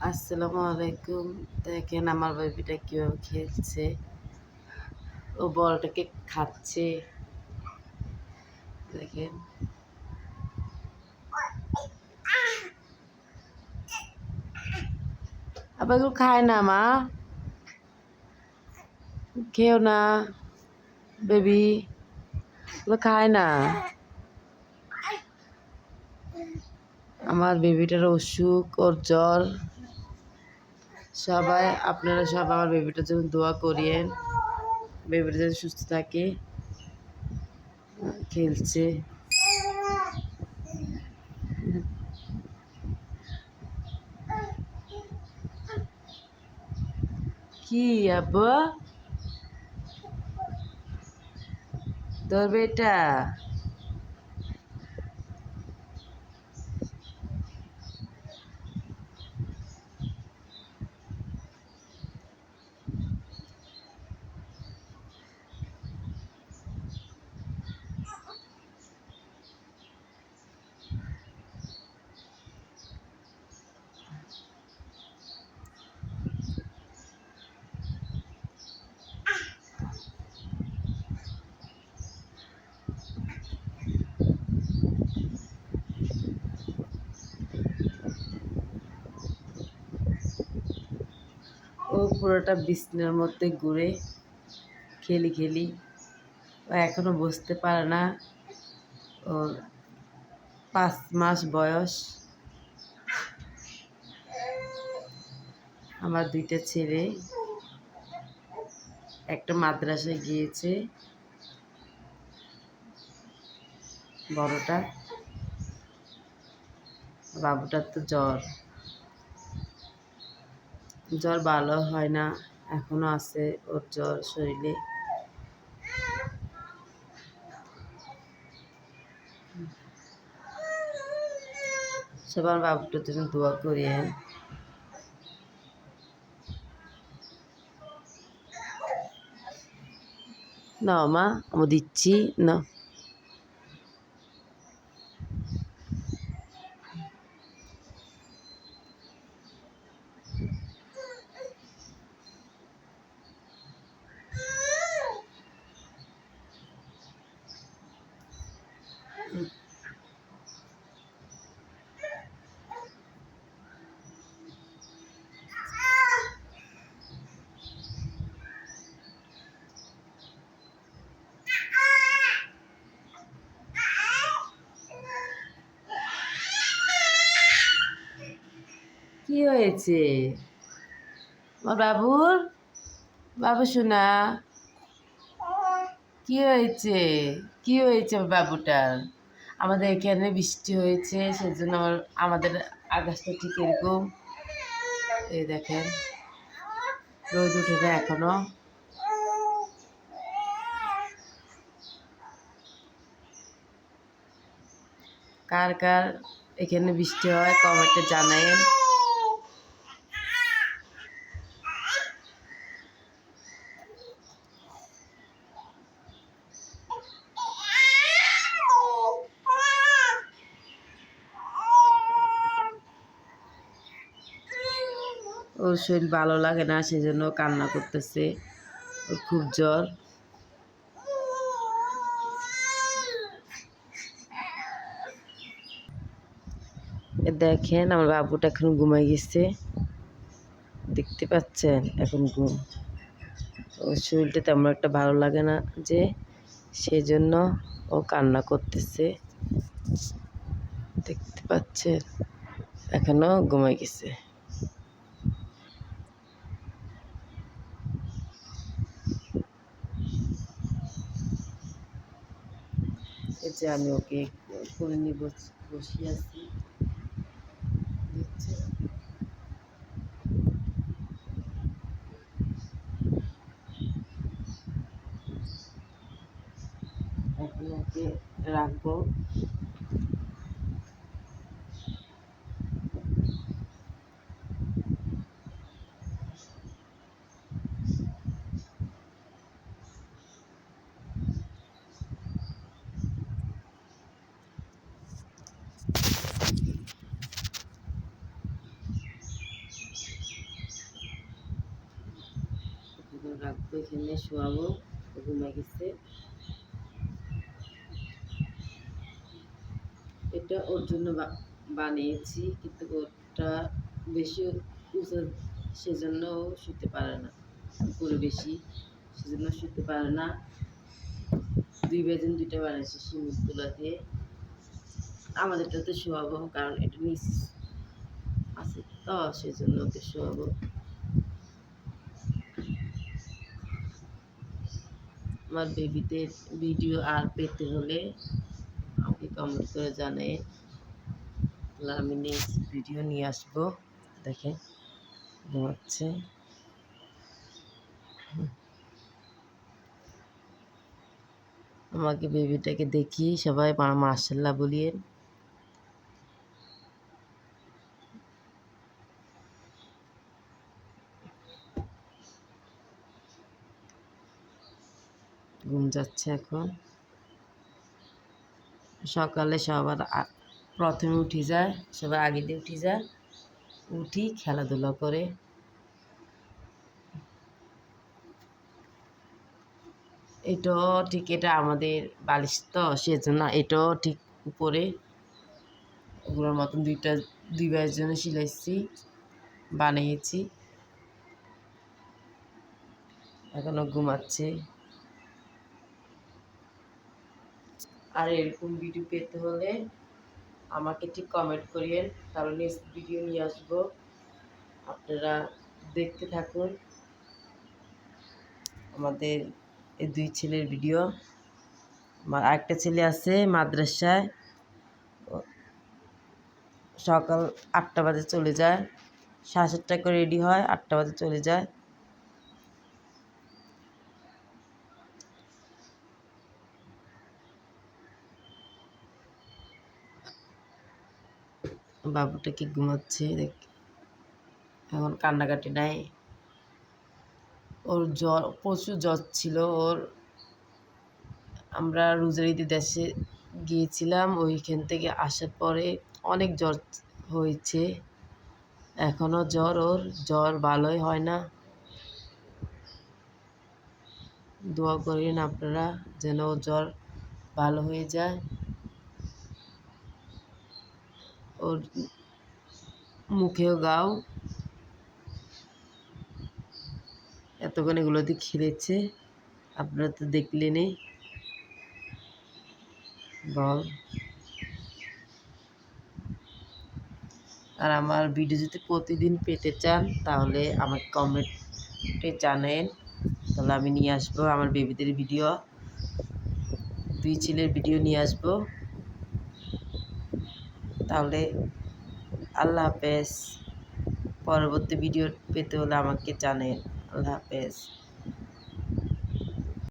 আসসালামু আলাইকুম। দেখেন আমার বেবিটা কীভাবে খেলছে। ও বড়টাকে খাচ্ছে। দেখেন। আবার এগুলো খায় না, মা। খেও না, বেবি। এগুলো খায় না। আমার বেবিটার অসুখ, ওর জ্বর। সবাই, আপনারা সব আমার বেবিটার জন্য দোয়া করিয়েন। বেবিটা যেন সুস্থ থাকে। খেলছে। কি আব্বু? তোর বেটা ও পুরোটা বিছনার মধ্যে ঘুরে খেলি খেলি। ও এখনও বসতে পারে না। ওর পাঁচ মাস বয়স। আমার দুইটা ছেলে। একটা মাদ্রাসায় গিয়েছে। বড়টা। বাবুটার তো জ্বর। জ্বর ভালো হয় না, এখনও আছে ওর জ্বর শরীরে। সবার বাবুটার জন্য দোয়া করিয়েন। না মা, আমি দিচ্ছি না কি হয়েছে? আমার বাবুর? বাবু শোনা। কি হয়েছে? কি হয়েছে বাবুটার? আমাদের এখানে বৃষ্টি হয়েছে, সেজন্য আমার, আমাদের আকাশটা ঠিক এরকম। এই দেখেন, রোদ উঠে না এখনও। কার কার এখানে বৃষ্টি হয়, কমেন্টে জানায়েন। ওর শরীর ভালো লাগে না, সেজন্য কান্না করতেছে। ওর খুব জ্বর। দেখেন, আমার বাবুটা এখন ঘুমাই গেছে। দেখতে পাচ্ছেন, এখন ঘুম। ওর শরীরটা তেমন একটা ভালো লাগে না যে, সেজন্য ও কান্না করতেছে। দেখতে পাচ্ছেন এখনও ঘুমাই গেছে। যে আমি ওকে করে নিয়ে বস- বসিয়ে আছি? এখন রাখব এখানে শোয়াবো ও ঘুমাই গেছে। এটা ওর জন্য বানিয়েছি, কিন্তু ওটা বেশি উঁচু, সেজন্য শুতে পারে না। উপরে বেশি, সেজন্য শুতে পারে না। দুই বেজন দুইটা বানিয়েছি সিমেন্ট তুলা দিয়ে। আমাদেরটাতে শোয়াবো, কারণ এটা নিচ আছে তো, সেজন্য ওকে শোয়াবো। আমার বেবিদের ভিডিও আর পেতে হলে আমাকে কমেন্ট করে জানাই তাহলে আমি নেক্সট ভিডিও নিয়ে আসব। দেখেন, ঘুমাচ্ছে। আমাকে বেবিটাকে দেখি সবাই মার্শাল্লাহ বলিয়ে ঘুম যাচ্ছে এখন। সকালে সবার প্রথমে উঠি যায়, সবার আগে দিয়ে উঠি যায়, উঠি খেলাধুলা করে। এটাও ঠিক এটা আমাদের বালিশ তো, সেজন্য এটাও ঠিক উপরে। ওগুলোর মতন দুইটা, দুই বাইয়ের জন্য সিলাইছি, বানিয়েছি। এখনও ঘুমাচ্ছে। আর এরকম ভিডিও পেতে হলে আমাকে ঠিক কমেন্ট করিয়েন তাহলে নেক্সট ভিডিও নিয়ে আসব। আপনারা দেখতে থাকুন। আমাদের এই দুই ছেলের ভিডিও আমার আরেকটা ছেলে আছে মাদ্রাসায়। সকাল আটটা বাজে চলে যায়। সাড়ে সাতটায় করে রেডি হয়, আটটা বাজে চলে যায়। বাবুটা কি ঘুমাচ্ছে, দেখ। এখন কান্নাকাটি নাই। ওর জ্বর, প্রচুর জ্বর ছিল। ওর আমরা রোজারিতে দেশে গিয়েছিলাম। ওইখান থেকে আসার পরে অনেক জ্বর হয়েছে। এখনও জ্বর, ওর জ্বর ভালোই হয় না। দোয়া করেন আপনারা যেন জ্বর ভালো হয়ে যায়। ওর মুখেও গাও। এতক্ষণ এগুলো দিয়ে খেলেছে। আপনারা তো দেখলেনই। বল। আর আমার ভিডিও যদি প্রতিদিন পেতে চান, তাহলে আমাকে কমেন্টে জানেন তাহলে আমি নিয়ে আসব আমার বেবিদের ভিডিও দুই ছেলের ভিডিও নিয়ে আসব। তাহলে আল্লাহ হাফেজ। পরবর্তী ভিডিও পেতে হলে আমাকে জানেন আল্লাহ হাফেজ।